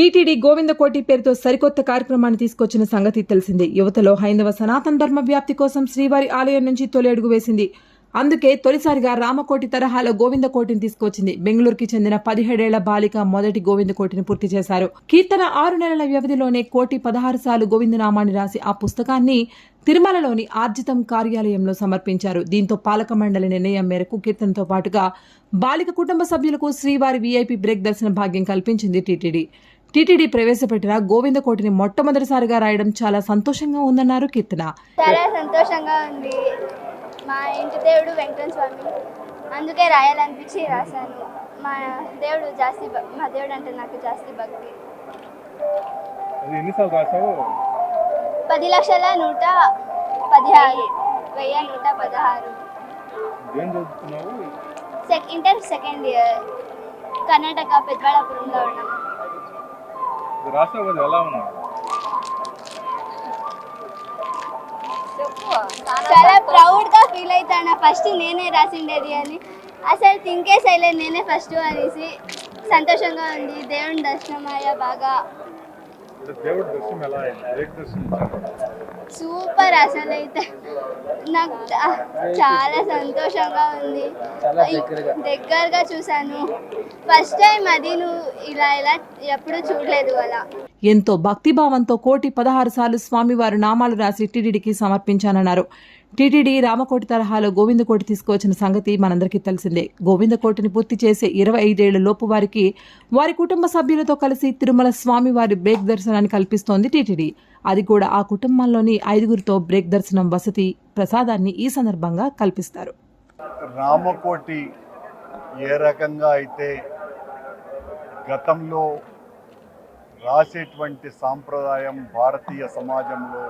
TTD Govinda Koti పేరుతో సరికొత్త కార్యక్రమాన్ని తీసుకొచ్చిన సంగతి తెలిసిందే. యువతలో హైందవ సనాతన ధర్మ వ్యాప్తి కోసం శ్రీవారి ఆలయం నుంచి తొలి అడుగు వేసింది. అందుకే తొలిసారిగా రామకోటి తరహాలో గోవిందకోటిని తీసుకొచ్చింది. బెంగళూరుకి చెందిన పదిహేడేళ్ళ బాలిక మొదటి గోవిందకోటిని పూర్తి చేశారు. కీర్తన ఆరు నెలల వ్యవధిలోనే కోటి పదహారు సార్లు గోవిందనామాన్ని రాసి ఆ పుస్తకాన్ని తిరుమలలోని ఆర్జితం కార్యాలయంలో సమర్పించారు. దీంతో పాలక మండలి నిర్ణయం మేరకు కీర్తనతో పాటుగా బాలిక కుటుంబ సభ్యులకు శ్రీవారి వీఐపీ బ్రేక్ దర్శన భాగ్యం కల్పించింది టీటీడీ. టీటీడీ ప్రవేశపెట్టిన గోవిందకోటిని మొట్టమొదటిసారిగా రాయడం చాలా సంతోషంగా ఉందన్నారు కీర్తన. చాలా సంతోషంగా ఉంది. మా ఇంటి దేవుడు వెంకటరమణ స్వామి. అందుకే రాయాలనిపించి రాశాను. మా దేవుడు జాస్తి మా దేవుడు అంటే నాకు జాస్తి భక్తి. పది లక్షల నూట పదిహారు. వెయ్యి నూట పదహారు. Inter second year. కర్ణాటక పెద్దవాళ్ళపురంలో ఉన్నాం. రాసావు కదా ఎలా ఉన్నావు చాలా ప్రౌడ్గా ఫీల్ అవుతాను ఫస్ట్ నేనే రాసిండేది అని. అసలు థింకే సైలెంట్ నేనే ఫస్ట్ అనేసి సంతోషంగా ఉంది దేవుని దర్శనం అయ్యా బాగా దేవుడి దర్శనం ఎలా అయింది? దర్శనం. సూపర్ అసలు అయితే. నాకు చాలా సంతోషంగా ఉంది. దగ్గరగా. చూశాను. ఫస్ట్ టైం అది నువ్వు ఇలా ఇలా ఎప్పుడు చూడలేదు అలా ఎంతో భక్తిభావంతో కోటి పదహారు సార్లు స్వామివారు నామాలు రాసి టీటీడీకి సమర్పించానన్నారు. టీటీడీ రామకోటి తరహాలో గోవిందకోటి తీసుకువచ్చిన సంగతి మనందరికీ తెలిసిందే. గోవిందకోటిని పూర్తి చేసే ఇరవై ఐదేళ్ళ లోపు వారికి వారి కుటుంబ సభ్యులతో కలిసి తిరుమల స్వామివారి బ్రేక్ దర్శనాన్ని కల్పిస్తోంది టీటీడీ. అది కూడా ఆ కుటుంబంలోని ఐదుగురితో బ్రేక్ దర్శనం వసతి ప్రసాదాన్ని ఈ సందర్భంగా కల్పిస్తారు. రామకోటి ఏ రకంగా అయితే గతంలో రాసేటువంటి సాంప్రదాయం భారతీయ సమాజంలో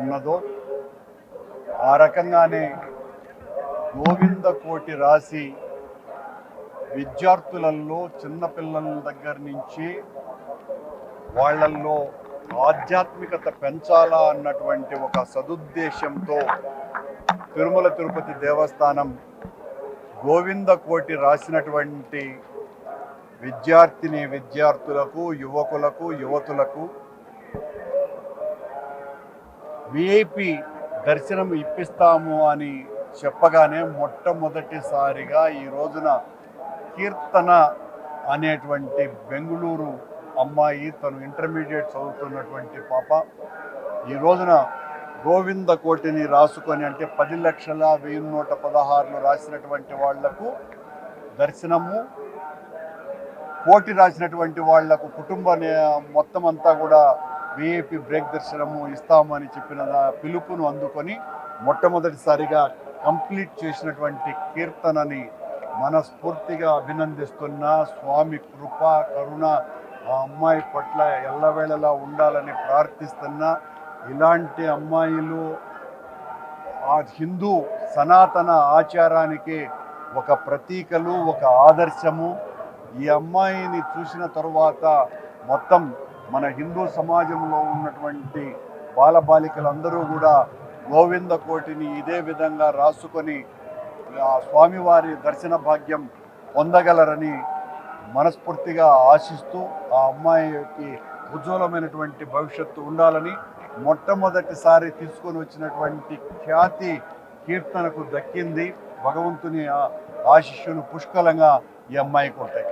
ఉన్నదో ఆ రకంగానే గోవింద కోటి రాసి విద్యార్థులలో చిన్నపిల్లల దగ్గర నుంచి వాళ్ళల్లో ఆధ్యాత్మికత పెంచాలా అన్నటువంటి ఒక సదుద్దేశంతో తిరుమల తిరుపతి దేవస్థానం గోవింద కోటి రాసినటువంటి విద్యార్థిని విద్యార్థులకు యువకులకు యువతులకు విఐపి దర్శనం ఇప్పిస్తాము అని చెప్పగానే మొట్టమొదటిసారిగా ఈ రోజున కీర్తన అనేటువంటి బెంగళూరు అమ్మాయి తను ఇంటర్మీడియట్ చదువుతున్నటువంటి పాప. ఈ రోజున గోవింద కోటిని రాసుకొని అంటే పది లక్షల వెయ్యి నూట పదహారులు రాసినటువంటి వాళ్ళకు దర్శనము కోటి రాసినటువంటి వాళ్ళకు కుటుంబ నే- మొత్తం అంతా కూడా విఐపి బ్రేక్ దర్శనము ఇస్తామని చెప్పిన పిలుపును అందుకొని మొట్టమొదటిసారిగా కంప్లీట్ చేసినటువంటి కీర్తనని మనస్ఫూర్తిగా అభినందిస్తున్న స్వామి కృప కరుణ ఆ అమ్మాయి పట్ల ఎల్లవేళలా ఉండాలని ప్రార్థిస్తున్నా ఇలాంటి అమ్మాయిలు ఆ హిందూ సనాతన ఆచారానికి ఒక ప్రతీకలు ఒక ఆదర్శము. ఈ అమ్మాయిని చూసిన తరువాత మొత్తం మన హిందూ సమాజంలో ఉన్నటువంటి బాలబాలికలందరూ కూడా గోవింద కోటిని ఇదే విధంగా రాసుకొని ఆ స్వామివారి దర్శన భాగ్యం పొందగలరని మనస్ఫూర్తిగా ఆశిస్తూ ఆ అమ్మాయికి ఉజ్వలమైనటువంటి భవిష్యత్తు ఉండాలని మొట్టమొదటిసారి తీసుకొని వచ్చినటువంటి ఖ్యాతి కీర్తనకు దక్కింది. భగవంతుని ఆ ఆశిష్యులు పుష్కలంగా ఈ అమ్మాయికి ఉంటాయి.